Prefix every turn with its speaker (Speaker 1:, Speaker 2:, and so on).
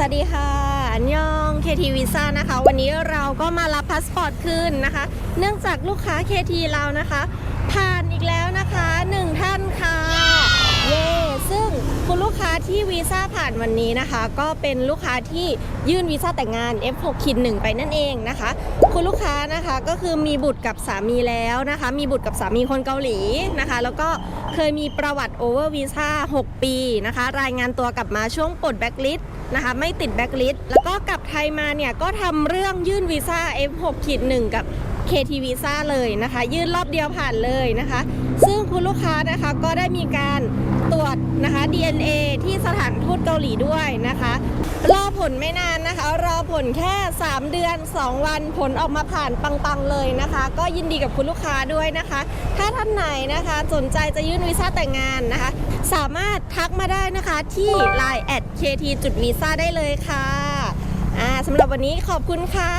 Speaker 1: สวัสดีค่ะอันยอง KT Visa นะคะ วันนี้เราก็มารับพาสปอร์ตขึ้นนะคะ เนื่องจากลูกค้า KT เรานะคะ ผ่านอีกแล้วนะคะหนึ่งท่านค่ะ เย้ซึ่งคุณลูกค้า ที่วีซ่าผ่านวันนี้นะคะ ก็เป็นลูกค้าที่ยื่นวีซ่าแต่งงาน F6 คิน1ไปนั่นเองนะคะ คุณลูกค้านะคะก็คือมีบุตรกับสามีแล้วนะคะ มีบุตรกับสามีคนเกาหลีนะคะ แล้วก็เคยมีประวัติโอเวอร์วีซ่า6 ปีนะคะ รายงานตัวกลับมาช่วงปลดแบ็กลิสนะคะไม่ติดแบ็กลิสแล้วก็กลับไทยมาเนี่ยก็ทำเรื่องยื่นวีซ่า F6 ขีด1กับ KT Visa เลยนะคะ ยื่นรอบเดียวผ่านเลยนะคะ ซึ่งคุณลูกค้านะคะก็ได้มีการ นะคะ DNA ที่สถานทูตเกาหลีด้วยนะคะ รอผลไม่นานนะคะ รอผลแค่ 3 เดือน 2 วันผลออกมาผ่านปังๆเลยนะคะ ก็ยินดีกับคุณลูกค้าด้วยนะคะ ถ้าท่านไหนนะคะสนใจจะยื่นวีซ่าแต่งงานนะคะ สามารถทักมาได้นะคะที่ line at kt จุดวีซ่าได้เลยค่ะอ่าสำหรับวันนี้ขอบคุณค่ะ